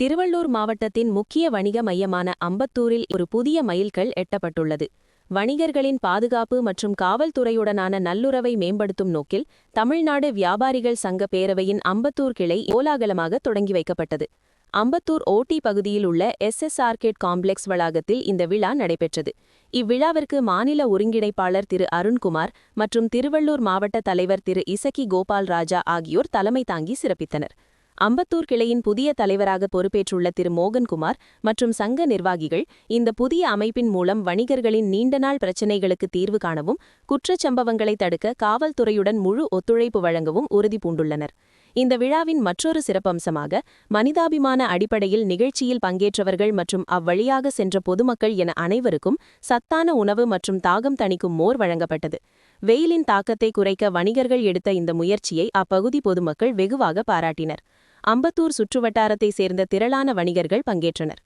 திருவள்ளூர் மாவட்டத்தின் முக்கிய வணிக மையமான அம்பத்தூரில் ஒரு புதிய மைல்கல் எட்டப்பட்டுள்ளது. வணிகர்களின் பாதுகாப்பு மற்றும் காவல்துறையுடனான நல்லுறவை மேம்படுத்தும் நோக்கில் தமிழ்நாடு வியாபாரிகள் சங்க பேரவையின் அம்பத்தூர் கிளை கோலாகலமாக தொடங்கி வைக்கப்பட்டது. அம்பத்தூர் ஓட்டி பகுதியில் உள்ள எஸ் எஸ் ஆர்கேட் காம்ப்ளெக்ஸ் வளாகத்தில் இந்த விழா நடைபெற்றது. இவ்விழாவிற்கு மாநில ஒருங்கிணைப்பாளர் திரு அருண்குமார் மற்றும் திருவள்ளூர் மாவட்ட தலைவர் திரு இசக்கி கோபால் ராஜா ஆகியோர் தலைமை தாங்கி சிறப்பித்தனர். அம்பத்தூர் கிளையின் புதிய தலைவராக பொறுப்பேற்றுள்ள திரு. மோகன்குமார் மற்றும் சங்க நிர்வாகிகள் இந்த புதிய அமைப்பின் மூலம் வணிகர்களின் நீண்டநாள் பிரச்சினைகளுக்கு தீர்வு காணவும் குற்றச்சம்பவங்களை தடுக்க காவல்துறையுடன் முழு ஒத்துழைப்பு வழங்கவும் உறுதி பூண்டுள்ளனர் இந்த விழாவின் மற்றொரு சிறப்பம்சமாக மனிதாபிமான அடிப்படையில் நிகழ்ச்சியில் பங்கேற்றவர்கள் மற்றும் அவ்வழியாக சென்ற பொதுமக்கள் என அனைவருக்கும் சத்தான உணவு மற்றும் தாகம் தணிக்கும் மோர் வழங்கப்பட்டது. வெயிலின் தாக்கத்தை குறைக்க வணிகர்கள் எடுத்த இந்த முயற்சியை அப்பகுதி பொதுமக்கள் வெகுவாக பாராட்டினர். அம்பத்தூர் சுற்றுவட்டாரத்தை சேர்ந்த திரளான வணிகர்கள் பங்கேற்றனர்.